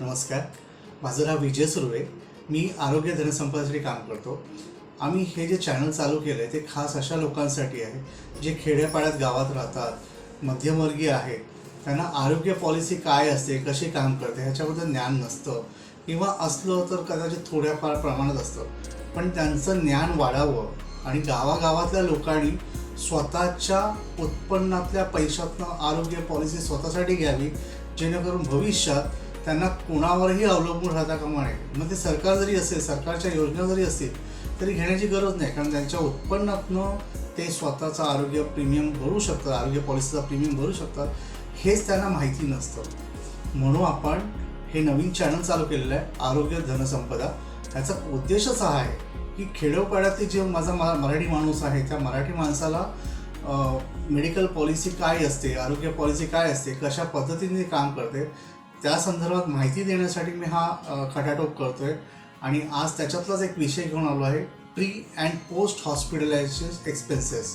नमस्कार. माझं नाव विजय सुर्वे. मी आरोग्य धनसंपदासाठी काम करतो. आम्ही हे जे चॅनल चालू केलं आहे ते खास अशा लोकांसाठी आहे जे खेड्यापाड्यात गावात राहतात मध्यमवर्गीय आहेत. त्यांना आरोग्य पॉलिसी काय असते कशी काम करते ह्याच्याबद्दल ज्ञान नसतं. किंवा असलं तर कदाचित थोड्याफार प्रमाणात असतं. पण त्यांचं ज्ञान वाढावं आणि गावागावातल्या लोकांनी स्वतःच्या उत्पन्नातल्या पैशातनं आरोग्य पॉलिसी स्वतःसाठी घ्यावी जेणेकरून भविष्यात त्यांना कोणावरही अवलंबून राहता कामा नये. मग ते सरकार जरी असेल सरकारच्या योजना जरी असतील तरी घेण्याची गरज नाही. कारण त्यांच्या उत्पन्नातनं ते स्वतःचं आरोग्य प्रीमियम भरू शकतात आरोग्य पॉलिसीचा प्रीमियम भरू शकतात हेच त्यांना माहिती नसतं. म्हणून आपण हे नवीन चॅनल चालू केलेलं आहे आरोग्य धनसंपदा. त्याचा उद्देशच हा आहे की खेडोपाड्यातील जे माझा मा मराठी माणूस आहे त्या मराठी माणसाला मेडिकल पॉलिसी काय असते आरोग्य पॉलिसी काय असते कशा पद्धतीने काम करते त्या संदर्भात माहिती देण्यासाठी मी हा खटाटोप करतो आहे आणि आज त्याच्यातलाच एक विषय घेऊन आलो आहे pre and post hospitalisation expenses.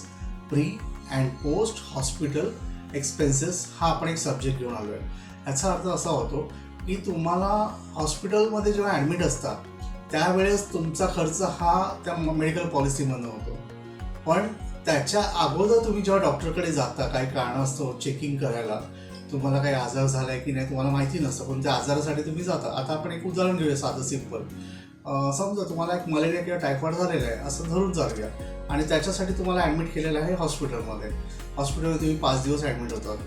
Pre and post hospital expenses हा आपण एक सब्जेक्ट घेऊन आलो आहे याचा अर्थ असा होतो की तुम्हाला हॉस्पिटलमध्ये जेव्हा ॲडमिट असता त्यावेळेस तुमचा खर्च हा त्या मेडिकल पॉलिसीमधनं होतो. पण त्याच्या अगोदर तुम्ही जेव्हा डॉक्टरकडे जाता काही कारणास्तव चेकिंग करायला तुम्हाला काही आजार झाला आहे की नाही तुम्हाला माहिती नसतं पण त्या आजारासाठी तुम्ही जाता. आता आपण एक उदाहरण घेऊया साधं सिंपल समजा तुम्हाला एक मलेरिया किंवा टायफॉइड झालेला आहे असं धरून जाऊया आणि त्याच्यासाठी तुम्हाला ॲडमिट केलेलं आहे हॉस्पिटलमध्ये हॉस्पिटलमध्ये तुम्ही पाच दिवस ॲडमिट होतात.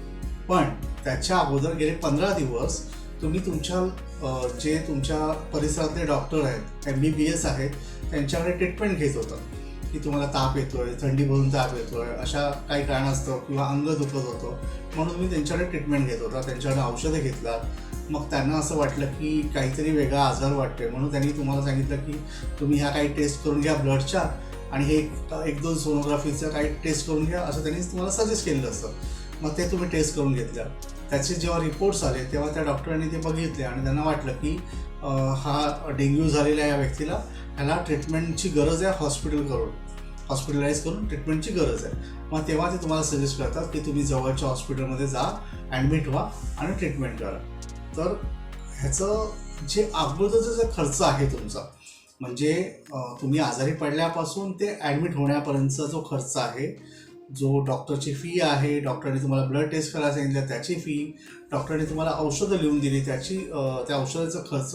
पण त्याच्या अगोदर गेले पंधरा दिवस तुम्ही तुमच्या जे तुमच्या परिसरातले डॉक्टर आहेत एम बी बी एस आहेत त्यांच्याकडे ट्रीटमेंट घेत होतात. की तुम्हाला ताप येतोय थंडी भरून ताप येतोय अशा काही कारणास्तव किंवा अंग दुखत होतं म्हणून तुम्ही त्यांच्याकडे ट्रीटमेंट घेत होता त्यांच्याकडे औषधं घेतलात मग त्यांना असं वाटलं की काहीतरी वेगळा आजार वाटतोय म्हणून त्यांनी तुम्हाला सांगितलं की तुम्ही ह्या काही टेस्ट करून घ्या ब्लडच्या आणि हे एक दोन सोनोग्राफीचं काही टेस्ट करून घ्या असं त्यांनी तुम्हाला सजेस्ट केलेलं असतं. मग ते तुम्ही टेस्ट करून घेतल्या. त्याचे जेव्हा रिपोर्ट्स आले तेव्हा त्या डॉक्टरांनी ते बघितले आणि त्यांना वाटलं की हा डेंग्यू झालेला या व्यक्तीला. ह्याला ट्रीटमेंटची गरज आहे हॉस्पिटल करून. हॉस्पिटलाइज करून ट्रीटमेंटची गरज आहे. मग तेव्हा ते तुम्हाला सजेस्ट करतात की तुम्ही जवळच्या हॉस्पिटलमध्ये जा ॲडमिट व्हा आणि ट्रीटमेंट करा. तर ह्याचं जे अगोदरचा जो खर्च आहे तुमचा म्हणजे तुम्ही आजारी पडल्यापासून ते ॲडमिट होण्यापर्यंतचा जो खर्च आहे जो डॉक्टरची फी आहे डॉक्टरने तुम्हाला ब्लड टेस्ट करायला सांगितलं त्याची फी डॉक्टरने तुम्हाला औषधं लिहून दिली त्याची त्या औषधाचा खर्च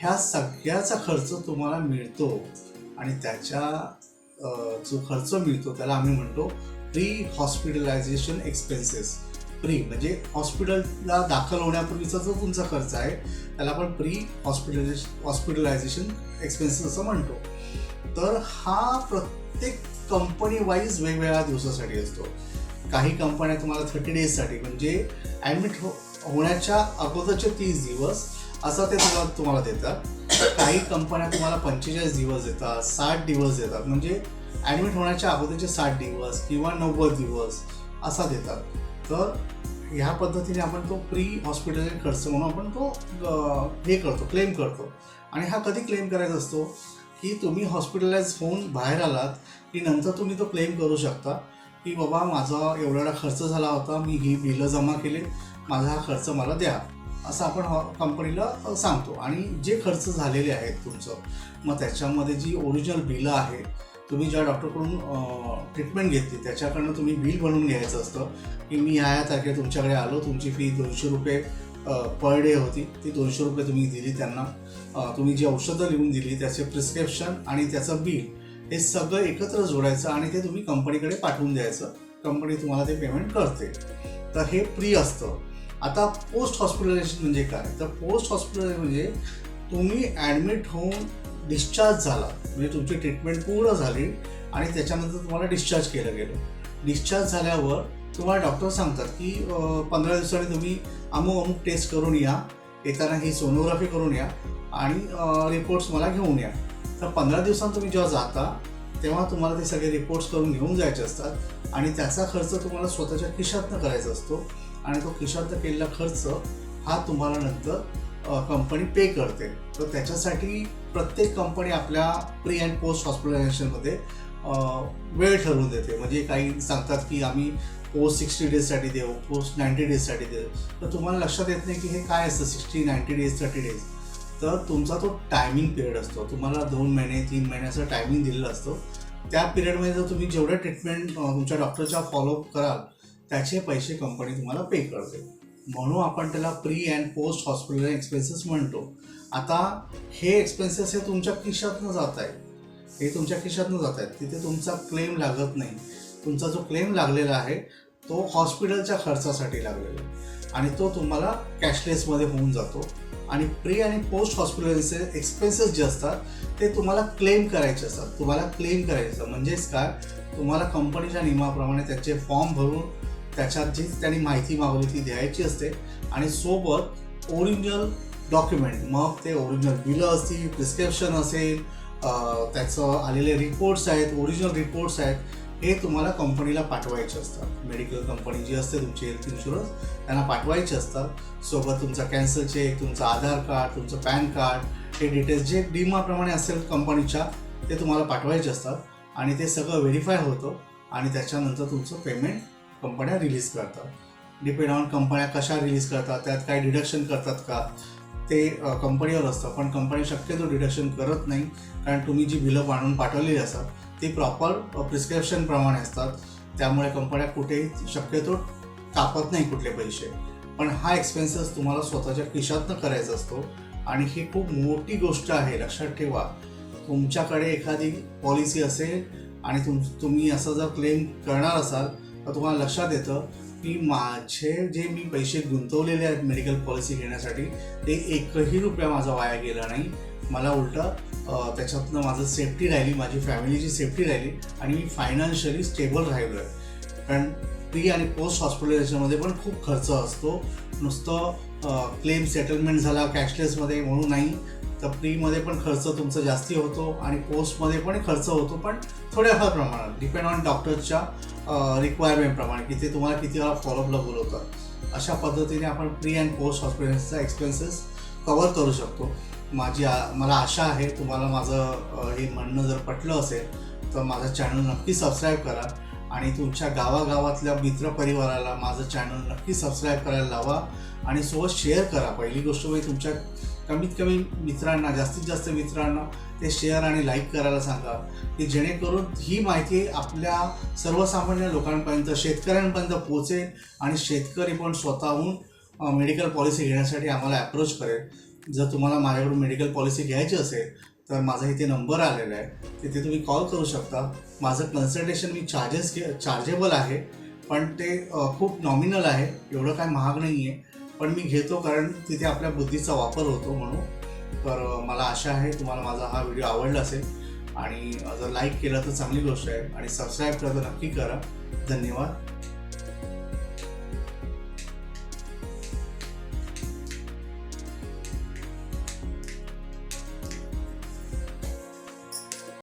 ह्या सगळ्याचा खर्च तुम्हाला मिळतो. आणि त्याच्या जो खर्च मिळतो त्याला आम्ही म्हणतो प्री हॉस्पिटलायझेशन एक्सपेन्सेस प्री म्हणजे हॉस्पिटलला दाखल होण्यापूर्वीचा जो तुमचा खर्च आहे त्याला आपण प्री हॉस्पिटलायझेशन हॉस्पिटलायझेशन एक्सपेन्सेस असं म्हणतो. तर हा प्रत्येक कंपनी वाईज वेगवेगळ्या दिवसासाठी असतो. काही कंपन्या तुम्हाला थर्टी डेजसाठी म्हणजे ॲडमिट हो होण्याच्या अगोदरचे तीस दिवस असं ते तुम्हाला तुम्हाला देतात. काही कंपन्या तुम्हाला पंचेचाळीस दिवस देतात साठ दिवस देतात. म्हणजे ॲडमिट होण्याच्या अगोदरचे साठ दिवस किंवा नव्वद दिवस असा देतात. तर ह्या पद्धतीने आपण तो प्री हॉस्पिटलचा खर्च म्हणून आपण तो हे करतो क्लेम करतो. आणि हा कधी क्लेम करायचा असतो? की तुम्ही हॉस्पिटलाइज होऊन बाहेर आलात की नंतर तुम्ही तो क्लेम करू शकता की बाबा माझा एवढा खर्च झाला होता मी ही बिलं जमा केले माझा हा खर्च मला द्या असं आपण हॉ- कंपनीला सांगतो. आणि जे खर्च झालेले आहेत तुमचं मग त्याच्यामध्ये जी ओरिजिनल बिलं आहेत तुम्ही ज्या डॉक्टरकडून ट्रीटमेंट घेतली त्याच्याकडनं तुम्ही बिल बनवून घ्यायचं असतं की मी ह्या ह्या तारखेला तुमच्याकडे आलो तुमची फी दोनशे रुपये पर डे होती. ती दोनशे रुपये तुम्ही दिली त्यांना. तुम्ही जी औषधं लिहून दिली त्याचे प्रिस्क्रिप्शन आणि त्याचं बिल हे सगळं एकत्र जोडायचं आणि ते तुम्ही कंपनीकडे पाठवून द्यायचं. कंपनी तुम्हाला ते पेमेंट करते. तर हे प्री असतं. आता पोस्ट हॉस्पिटलायझेशन म्हणजे काय? तर पोस्ट हॉस्पिटलायझेशन म्हणजे तुम्ही ॲडमिट होऊन डिस्चार्ज झाला. म्हणजे तुमची ट्रीटमेंट पूर्ण झाली आणि त्याच्यानंतर तुम्हाला डिस्चार्ज केलं गेलं. डिस्चार्ज झाल्यावर तुम्हाला डॉक्टर सांगतात की पंधरा दिवसांनी तुम्ही अमुक अमुक टेस्ट करून या. येताना ही सोनोग्राफी करून या आणि रिपोर्ट्स मला घेऊन या. तर पंधरा दिवसांत तुम्ही जेव्हा जाता तेव्हा तुम्हाला ते सगळे रिपोर्ट्स करून घेऊन जायचे असतात आणि त्याचा खर्च तुम्हाला स्वतःच्या खिशातनं करायचा असतो आणि तो खिशातनं केलेला खर्च हा तुम्हाला नंतर कंपनी पे करते. तर त्याच्यासाठी प्रत्येक कंपनी आपल्या प्री अँड पोस्ट हॉस्पिटलायझेशनमध्ये वेळ ठरवून देते. म्हणजे काही सांगतात की आम्ही पोस्ट सिक्स्टी डेजसाठी देऊ पोस्ट नाईन्टी डेजसाठी देऊ. तर तुम्हाला लक्षात येत नाही की हे काय असतं sixty ninety days thirty days तर तुमचा तो टायमिंग पिरियड असतो. तुम्हाला दोन महिने तीन महिन्याचा टायमिंग दिलेला असतो. त्या पिरियडमध्ये जर तुम्ही जेवढं ट्रीटमेंट तुमच्या डॉक्टरच्या फॉलोअप कराल त्याचे पैसे कंपनी तुम्हाला पे करते. म्हणून आपण त्याला pre and post hospital expenses म्हणतो. आता हे एक्सपेन्सेस हे तुमच्या खिशातनं जात आहे हे तुमच्या खिशातनं जात आहेत. तिथे तुमचा क्लेम लागत नाही. तुमचा जो क्लेम लागलेला आहे तो हॉस्पिटलच्या खर्चासाठी लागलेला आहे. आणि तो तुम्हाला कॅशलेसमध्ये होऊन जातो. आणि प्री आणि पोस्ट हॉस्पिटलचे एक्सपेन्सेस जे असतात ते तुम्हाला क्लेम करायचे असतात. तुम्हाला क्लेम करायचं. म्हणजेच काय? तुम्हाला कंपनीच्या नियमाप्रमाणे त्याचे फॉर्म भरून त्याच्यात जी त्यांनी माहिती मागवली ती द्यायची असते. आणि सोबत ओरिजिनल डॉक्युमेंट मग ते ओरिजिनल बिलं असतील प्रिस्क्रिप्शन असेल त्याचं आलेले रिपोर्ट्स आहेत ओरिजिनल रिपोर्ट्स आहेत. हे तुम्हाला कंपनीला पाठवायचे असतात. मेडिकल कंपनी जी असते तुमची हेल्थ इन्शुरन्स त्यांना पाठवायचे असतात. सोबत तुमचा कॅन्सर चेक तुमचं आधार कार्ड तुमचं पॅन कार्ड हे डिटेल्स जे डीमाप्रमाणे असेल कंपनीच्या ते तुम्हाला पाठवायचे असतात. आणि ते सगळं व्हेरीफाय होतं आणि त्याच्यानंतर तुमचं पेमेंट कंपन्या रिलीज करतात. डिपेंड ऑन कंपन्या कशा रिलीज करतात त्यात काय डिडक्शन करतात का? ते कंपनीवर असतं. पण कंपनी शक्यतो डिडक्शन करत नाही. कारण तुम्ही जी बिलं आणून पाठवलेली असतात ती प्रॉपर प्रिस्क्रिप्शनप्रमाणे असतात. त्यामुळे कंपन्या कुठेही शक्यतो कापत नाही कुठले पैसे. पण हा एक्सपेन्सेस तुम्हाला स्वतःच्या खिशातनं करायचा असतो. आणि ही खूप मोठी गोष्ट आहे लक्षात ठेवा. तुमच्याकडे एखादी पॉलिसी असेल आणि तुम तुम्ही असं जर क्लेम करणार असाल तर तुम्हाला लक्षात येतं की माझे जे मी पैसे गुंतवलेले आहेत मेडिकल पॉलिसी घेण्यासाठी ते एकही रुपया माझा वाया गेला नाही. मला उलटं त्याच्यातनं माझं सेफ्टी राहिली माझी फॅमिलीची सेफ्टी राहिली आणि मी फायनान्शियली स्टेबल राहिलो आहे कारण प्री आणि पोस्ट हॉस्पिटलायझेशनमध्ये पण खूप खर्च असतो. नुसतं क्लेम सेटलमेंट झाला कॅशलेसमध्ये म्हणून नाही. तर प्रीमध्ये पण खर्च तुमचा जास्ती होतो आणि पोस्टमध्ये पण खर्च होतो पण थोड्याफार प्रमाणात. डिपेंड ऑन डॉक्टरच्या रिक्वायरमेंटप्रमाणे की ते तुम्हाला किती वेळा फॉलोअपला बोलवतात. अशा पद्धतीने आपण प्री अँड पोस्ट हॉस्पिटल्सचा एक्सपेन्सेस कवर करू शकतो. माझी आ- मला आशा आहे तुम्हाला माझं हे म्हणणं जर पटलं असेल तर माझं चॅनल नक्की सबस्क्राईब करा आणि तुमच्या गावागावातल्या मित्रपरिवाराला माझं चॅनल नक्की सबस्क्राईब करायला लावा आणि सोबत शेअर करा. पहिली गोष्ट म्हणजे तुमच्या कमीत कमी मित्रांना जास्तीत जास्त मित्रांना ते शेअर आणि लाईक करायला सांगा. की जेणेकरून ही माहिती आपल्या सर्वसामान्य लोकांपर्यंत शेतकऱ्यांपर्यंत पोहोचेल आणि शेतकरी पण स्वतःहून मेडिकल पॉलिसी घेण्यासाठी आम्हाला अप्रोच करेल. जर तुम्हाला माझ्याकडून मेडिकल पॉलिसी घ्यायची असेल तर माझा इथे नंबर आलेला आहे. तिथे तुम्ही कॉल करू शकता. माझं कन्सल्टेशन मी चार्जेस घे चार्जेबल आहे पण ते खूप नॉमिनल आहे. एवढं काय महाग नाही आहे पण मी घेतो कारण तिथे आपल्या बुद्धीचा वापर होतो म्हणून. तर मला आशा आहे तुम्हाला माझा हा व्हिडिओ आवडला असेल. आणि जर लाईक केलं तर चांगली गोष्ट आहे. आणि सबस्क्राईब करा तर नक्की करा. धन्यवाद.